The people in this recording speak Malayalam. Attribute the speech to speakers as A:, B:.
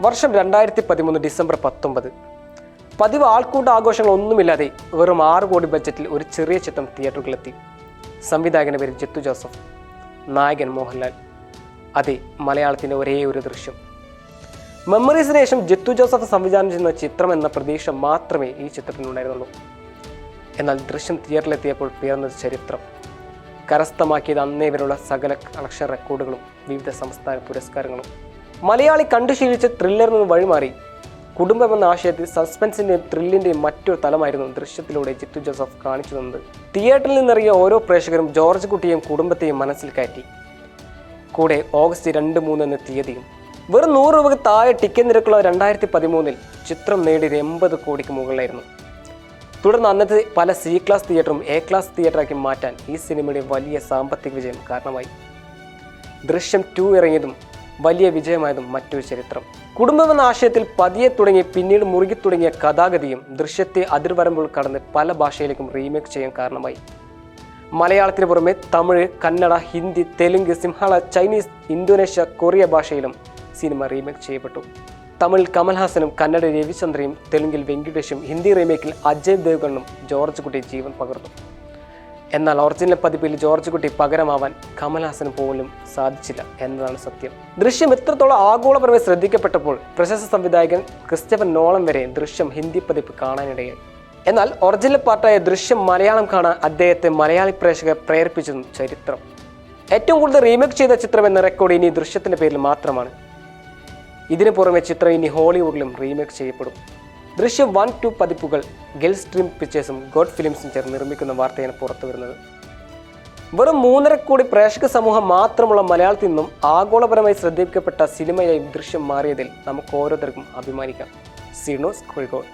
A: വർഷം രണ്ടായിരത്തി പതിമൂന്ന് ഡിസംബർ പത്തൊമ്പത്. പതിവ് ആൾക്കൂട്ട ആഘോഷങ്ങളൊന്നുമില്ലാതെ വെറും ആറ് കോടി ബഡ്ജറ്റിൽ ഒരു ചെറിയ ചിത്രം തിയേറ്ററുകളിലെത്തി. സംവിധായകന്റെ പേര് ജിത്തു ജോസഫ് നായകൻ മോഹൻലാൽ. അതെ മലയാളത്തിന്റെ ഒരേ ഒരു ദൃശ്യം. മെമ്മറീസിന് ശേഷം ജിത്തു ജോസഫ് സംവിധാനം ചെയ്യുന്ന ചിത്രം എന്ന പ്രതീക്ഷ മാത്രമേ ഈ ചിത്രത്തിനുണ്ടായിരുന്നുള്ളൂ. എന്നാൽ ദൃശ്യം തിയേറ്ററിലെത്തിയപ്പോൾ പിറന്നത് ചരിത്രം. കരസ്ഥമാക്കിയത് അന്നേ വരെയുള്ള സകല കളക്ഷൻ റെക്കോർഡുകളും വിവിധ സംസ്ഥാന പുരസ്കാരങ്ങളും. മലയാളി കണ്ടു ശീലിച്ച ത്രില്ലറിൽ നിന്ന് വഴിമാറി. കുടുംബം എന്ന ആശയത്തിൽ സസ്പെൻസിന്റെയും ത്രില്ലിന്റെയും മറ്റൊരു തലമായിരുന്നു ദൃശ്യത്തിലൂടെ ജിത്തു ജോസഫ് കാണിച്ചു തന്നത്. തിയേറ്ററിൽ നിന്നിറങ്ങിയ ഓരോ പ്രേക്ഷകരും ജോർജ് കുട്ടിയെയും കുടുംബത്തെയും മനസ്സിൽ കയറ്റി. കൂടെ ഓഗസ്റ്റ് രണ്ട് മൂന്ന് എന്ന തീയതിയും. വെറും നൂറ് രൂപയ്ക്ക് താഴെ ടിക്കറ്റ് നിരക്കുള്ള രണ്ടായിരത്തി പതിമൂന്നിൽ ചിത്രം നേടിയത് എൺപത് കോടിക്ക് മുകളിലായിരുന്നു. തുടർന്ന് അന്നത്തെ പല സി ക്ലാസ് തിയേറ്ററും എ ക്ലാസ് തിയേറ്ററാക്കി മാറ്റാൻ ഈ സിനിമയുടെ വലിയ സാമ്പത്തിക വിജയം കാരണമായി. ദൃശ്യം ടു ഇറങ്ങിയതും വലിയ വിജയമായതും മറ്റൊരു ചരിത്രം. കുടുംബമെന്ന ആശയത്തിൽ പതിയെ തുടങ്ങി പിന്നീട് മുറുകി തുടങ്ങിയ കഥാഗതിയും ദൃശ്യത്തെ അതിർവരമ്പുകൾ കടന്ന് പല ഭാഷയിലേക്കും റീമേക്ക് ചെയ്യാൻ കാരണമായി. മലയാളത്തിന് പുറമെ Tamil Kannada Hindi Telugu Sinhala Chinese Indonesia Korea ഭാഷയിലും സിനിമ റീമേക്ക് ചെയ്യപ്പെട്ടു. തമിഴിൽ കമൽഹാസനും കന്നഡ രവിചന്ദ്രയും തെലുങ്കിൽ വെങ്കിടേഷും ഹിന്ദി റീമേക്കിൽ അജയ് ദേവ്ഗണ്ണും ജോർജ് കുട്ടി ജീവൻ പകർന്നു. എന്നാൽ ഒറിജിനൽ പതിപ്പിൽ ജോർജ് കുട്ടി പകരമാവാൻ കമൽഹാസന് പോലും സാധിച്ചില്ല എന്നതാണ് സത്യം. ദൃശ്യം എത്രത്തോളം ആഗോളപരമായി ശ്രദ്ധിക്കപ്പെട്ടപ്പോൾ പ്രശസ്ത സംവിധായകൻ ക്രിസ്റ്റഫൻ നോളം വരെ ദൃശ്യം ഹിന്ദി പതിപ്പ് കാണാനിടയായി. എന്നാൽ ഒറിജിനൽ പാർട്ടായ ദൃശ്യം മലയാളം കാണാൻ അദ്ദേഹത്തെ മലയാളി പ്രേക്ഷകരെ പ്രേരിപ്പിച്ചതും ചരിത്രം. ഏറ്റവും കൂടുതൽ റീമേക്ക് ചെയ്ത ചിത്രം എന്ന റെക്കോർഡ് ഇനി ദൃശ്യത്തിന്റെ പേരിൽ മാത്രമാണ്. ഇതിനു പുറമെ ചിത്രം ഇനി ഹോളിവുഡിലും റീമേക്ക് ചെയ്യപ്പെടും. ദൃശ്യം വൺ ടു പതിപ്പുകൾ ഗെൽ സ്ട്രീം പിക്ചേഴ്സും ഗോഡ് ഫിലിംസും ചേർന്ന് നിർമ്മിക്കുന്ന വാർത്തയാണ് പുറത്തു വരുന്നത്. വെറും മൂന്നര കോടി പ്രേക്ഷക സമൂഹം മാത്രമുള്ള മലയാളത്തിൽ നിന്നും ആഗോളപരമായി ശ്രദ്ധിക്കപ്പെട്ട സിനിമയായി ദൃശ്യം മാറിയതിൽ നമുക്ക് ഓരോരുത്തർക്കും അഭിമാനിക്കാം. സിനോസ് കോഴിക്കോട്.